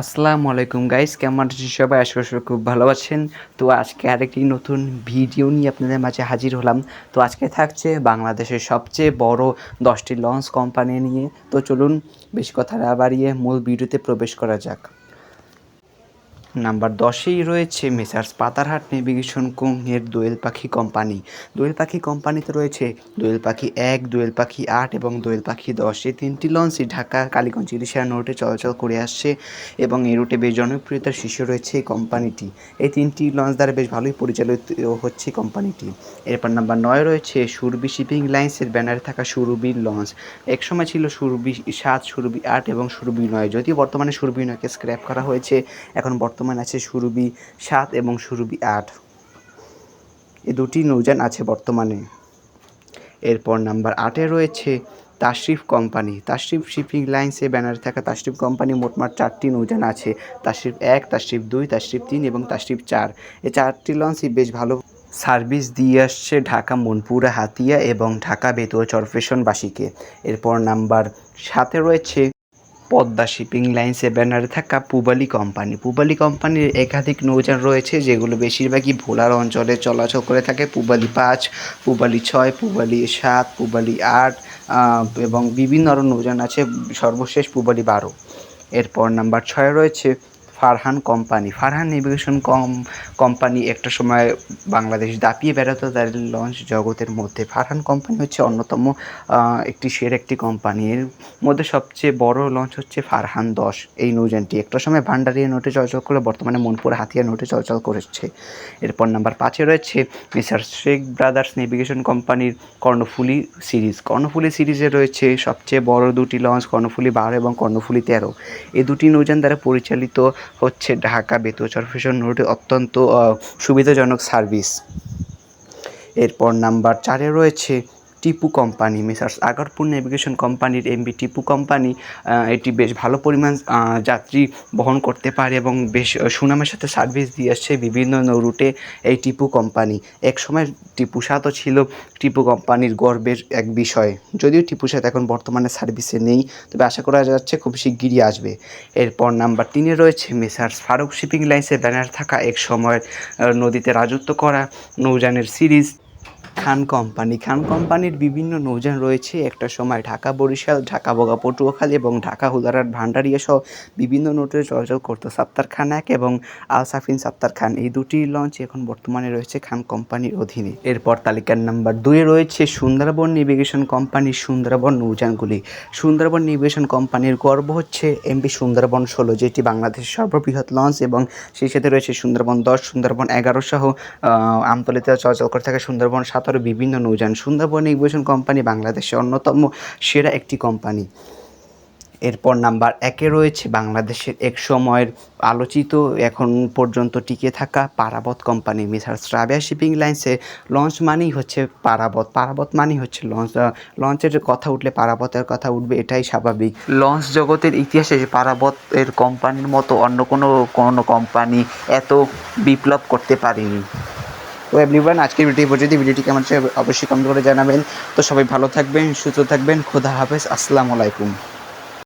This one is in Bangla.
আসসালামু আলাইকুম গাইস কেমন আছেন সবাই? আশা করি খুব ভালো আছেন। তো আজকে আরেকটি নতুন ভিডিও নিয়ে আপনাদের মাঝে হাজির হলাম। তো আজকে থাকছে বাংলাদেশের সবচেয়ে বড় দশটি লঞ্চ কোম্পানি নিয়ে। তো চলুন, বেশি কথা না বাড়িয়ে মূল ভিডিওতে প্রবেশ করা যাক। নাম্বার দশেই রয়েছে মেসার্স পাতারহাট নেভিগেশন কুংয়ের দোয়েল পাখি কোম্পানি। দোয়েল পাখি কোম্পানিতে রয়েছে দোয়েল পাখি এক, দোয়েল পাখি আট এবং দোয়েল পাখি দশ। এই তিনটি লঞ্চই ঢাকা, কালীগঞ্জ, ইলিশা রুটে চলাচল করে আসছে এবং এই রুটে বেশ জনপ্রিয়তার শীর্ষে রয়েছে এই কোম্পানিটি। এই তিনটি লঞ্চ দ্বারা বেশ ভালোই পরিচালিত হচ্ছে কোম্পানিটি। এরপর নাম্বার নয় রয়েছে সুরবি শিপিং লাইন্সের ব্যানারে থাকা সুরবির লঞ্চ। একসময় ছিল সুরবি সাত সুরবি আট এবং সুরবি নয়। যদিও বর্তমানে সুরবি নয়কে স্ক্র্যাপ করা হয়েছে, এখন বর্তমানে আছে সুরবি সাত এবং সুরবি আট। এ দুটি নৌযান আছে বর্তমানে। এরপর নাম্বার আটে রয়েছে তাশরিফ কোম্পানি। তাশরিফ শিপিং লাইন্সে ব্যানারে থাকা তাশরিফ কোম্পানি মোটমাট চারটি নৌযান আছে। তাশরিফ এক, তাশরিফ দুই, তাশরিফ তিন এবং তাশরিফ চার। এই চারটি লঞ্চই বেশ ভালো সার্ভিস দিয়ে আসছে ঢাকা, মনপুরা, হাতিয়া এবং ঢাকা বেতুয়া চরফেশনবাসীকে। এরপর নাম্বার সাথে রয়েছে পদ্মা শিপিং লাইন্সে ব্যানারে থাকা পুবালি কোম্পানি। পুবালি কোম্পানির একাধিক নৌযান রয়েছে, যেগুলো বেশিরভাগই ভোলার অঞ্চলে চলাচল করে থাকে। পুবালি পাঁচ, পুবালি ছয়, পুবালি সাত, পুবালি আট এবং বিভিন্ন আরও নৌযান আছে। সর্বশেষ পুবালি বারো। এরপর নাম্বার ছয় রয়েছে ফারহান কোম্পানি। ফারহান নেভিগেশন কম, কোম্পানি একটা সময় বাংলাদেশ দাপিয়ে বেড়াতো, তার লঞ্চ জগতের মধ্যে। ফারহান কোম্পানি হচ্ছে অন্যতম একটি সের একটি কোম্পানি। এর মধ্যে সবচেয়ে বড় লঞ্চ হচ্ছে ফারহান দশ, এই নৌযানটি একটা সময় ভান্ডারিয়া নোটে চলাচল করে বর্তমানে মনপুর হাতিয়া নোটে চলাচল করছে। এরপর নাম্বার পাঁচে রয়েছে মিস্টার শেখ ব্রাদার্স নেভিগেশন কোম্পানির কর্ণফুলি সিরিজ। কর্ণফুলি সিরিজে রয়েছে সবচেয়ে বড় দুটি লঞ্চ কর্ণফুলি বারো এবং কর্ণফুলি তেরো। এই দুটি নৌযান দ্বারা পরিচালিত হচ্ছে ঢাকা বেতুয়া চরফেশন রোডে অত্যন্ত সুবিধাজনক সার্ভিস। এরপর নাম্বার চারে রয়েছে Tipu company messrs Agarpur navigation কোম্পানির এমবি টিপু কোম্পানি এটি বেশ ভালো পরিমাণ যাত্রী বহন করতে পারে এবং বেশ সুনামের সাথে সার্ভিস দিয়ে আসছে বিভিন্ন রুটে এই টিপু কোম্পানি। এক একসময় টিপু সাতও ছিল টিপু কোম্পানির গর্বের এক বিষয়। যদিও টিপু সাত এখন বর্তমানে সার্ভিসে নেই, তবে আশা করা যাচ্ছে খুব শিগগিরই আসবে। এরপর নাম্বার তিনে রয়েছে মেসার্স ফারুক শিপিং লাইন্সের ব্যানার থাকা এক সময়ের নদীতে রাজত্ব করা নৌযানের সিরিজ খান কোম্পানি। খান কোম্পানির বিভিন্ন নৌযান রয়েছে। একটা সময় ঢাকা, বরিশাল, ঢাকা, বগা, পটুয়াখালী এবং ঢাকা, হুদারাট, ভান্ডারিয়া সহ বিভিন্ন নোটে চলাচল করতো সাত্তার খান এক এবং আল সাফিন সাত্তার খান। এই দুটি লঞ্চ এখন বর্তমানে রয়েছে খান কোম্পানির অধীনে। এরপর তালিকার নাম্বার দুয়ে রয়েছে সুন্দরবন নেভিগেশন কোম্পানির সুন্দরবন নৌযানগুলি। সুন্দরবন নেভিগেশন কোম্পানির গর্ব হচ্ছে এমবি সুন্দরবন ষোলো, যেটি বাংলাদেশের সর্ববৃহৎ লঞ্চ এবং সেই সাথে রয়েছে সুন্দরবন দশ, সুন্দরবন এগারো সহ আমতলিতে চলাচল করে থাকে সুন্দরবন সাতারো বিভিন্ন নৌযান, সুন্দরবন নেভিগেশন কোম্পানি, বাংলাদেশের অন্যতম সেরা একটি কোম্পানি। এরপর নাম্বার একে রয়েছে বাংলাদেশের এক সময়ের আলোচিত, এখন পর্যন্ত টিকে থাকা Parabat company, messrs Rabiya shipping লাইন্সে launch মানেই হচ্ছে পারাবত। পারাবত মানেই হচ্ছে লঞ্চ লঞ্চের কথা উঠলে পারাবতের কথা উঠবে, এটাই স্বাভাবিক। লঞ্চ জগতের ইতিহাসে পারাবত এর কোম্পানির মতো অন্য কোনো কোনো কোম্পানি এত বিপ্লব করতে পারেনি। তো এভরিওয়ান আজকের ভিডিও পর্যন্ত ভিডিওটি কেমন অবশ্যই কমেন্ট করে জানাবেন। তো সবাই ভালো থাকবেন, সুস্থ থাকবেন। খোদা হাফেজ। আসসালামু আলাইকুম।